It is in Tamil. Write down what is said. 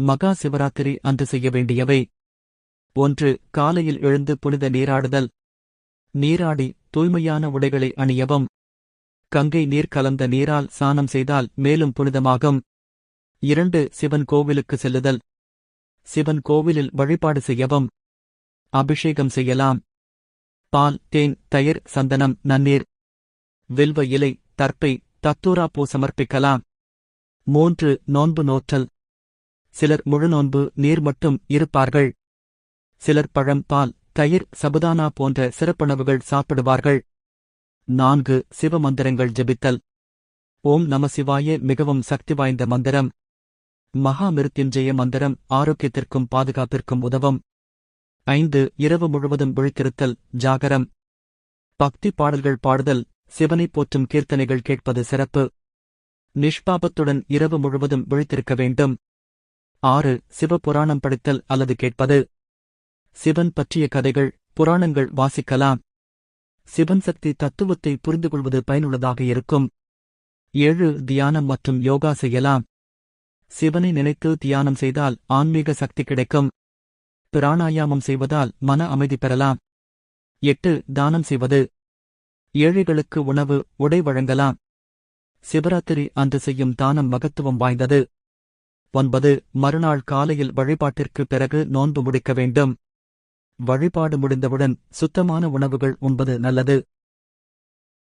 மகா சிவராத்திரி அன்று செய்ய வேண்டியவை. ஒன்று காலையில் எழுந்து புனித நீராடுதல். நீராடி தூய்மையான உடைகளை அணியவும். கங்கை நீர் கலந்த நீரால் சானம் செய்தால் மேலும் புனிதமாகும். இரண்டு சிவன் கோவிலுக்கு செல்லுதல். சிவன் கோவிலில் வழிபாடு செய்யவும். அபிஷேகம் செய்யலாம். பால் தேன் தயிர் சந்தனம் நன்னீர். வில்வ இலை தற்பை தத்தூரா பூ சமர்ப்பிக்கலாம். மூன்று நோன்பு நோற்றல். சிலர் முழு நோன்பு நீர் மட்டும் இருப்பார்கள். சிலர் பழம் பால் தயிர் சபுதானா போன்ற சிறப்புணவுகள் சாப்பிடுவார்கள். நான்கு சிவமந்திரங்கள் ஜெபித்தல். ஓம் நம சிவாய மிகவும் சக்தி வாய்ந்த மந்திரம். மகாமிருத்யுஞ்சய மந்திரம் ஆரோக்கியத்திற்கும் பாதுகாப்பிற்கும் உதவும். ஐந்து இரவு முழுவதும் விழித்திருத்தல் ஜாகரம். பக்தி பாடல்கள் பாடுதல் சிவனை போற்றும் கீர்த்தனைகள் கேட்பது சிறப்பு. நிஷ்பாபத்துடன் இரவு முழுவதும் விழித்திருக்க வேண்டும். ஆறு சிவபுராணம் படித்தல் அல்லது கேட்பது. சிவன் பற்றிய கதைகள் புராணங்கள் வாசிக்கலாம். சிவன் சக்தி தத்துவத்தை புரிந்து கொள்வது பயனுள்ளதாக இருக்கும். ஏழு தியானம் மற்றும் யோகா செய்யலாம். சிவனை நினைத்து தியானம் செய்தால் ஆன்மீக சக்தி கிடைக்கும். பிராணாயாமம் செய்வதால் மன அமைதி பெறலாம். எட்டு தானம் செய்வது. ஏழைகளுக்கு உணவு உடை வழங்கலாம். சிவராத்திரி அன்று செய்யும் தானம் மகத்துவம் வாய்ந்தது. ஒன்பது மறுநாள் காலையில் வழிபாட்டிற்கு பிறகு நோன்பு முடிக்க வேண்டும். வழிபாடு முடிந்தவுடன் சுத்தமான உணவுகள் உண்பது நல்லது.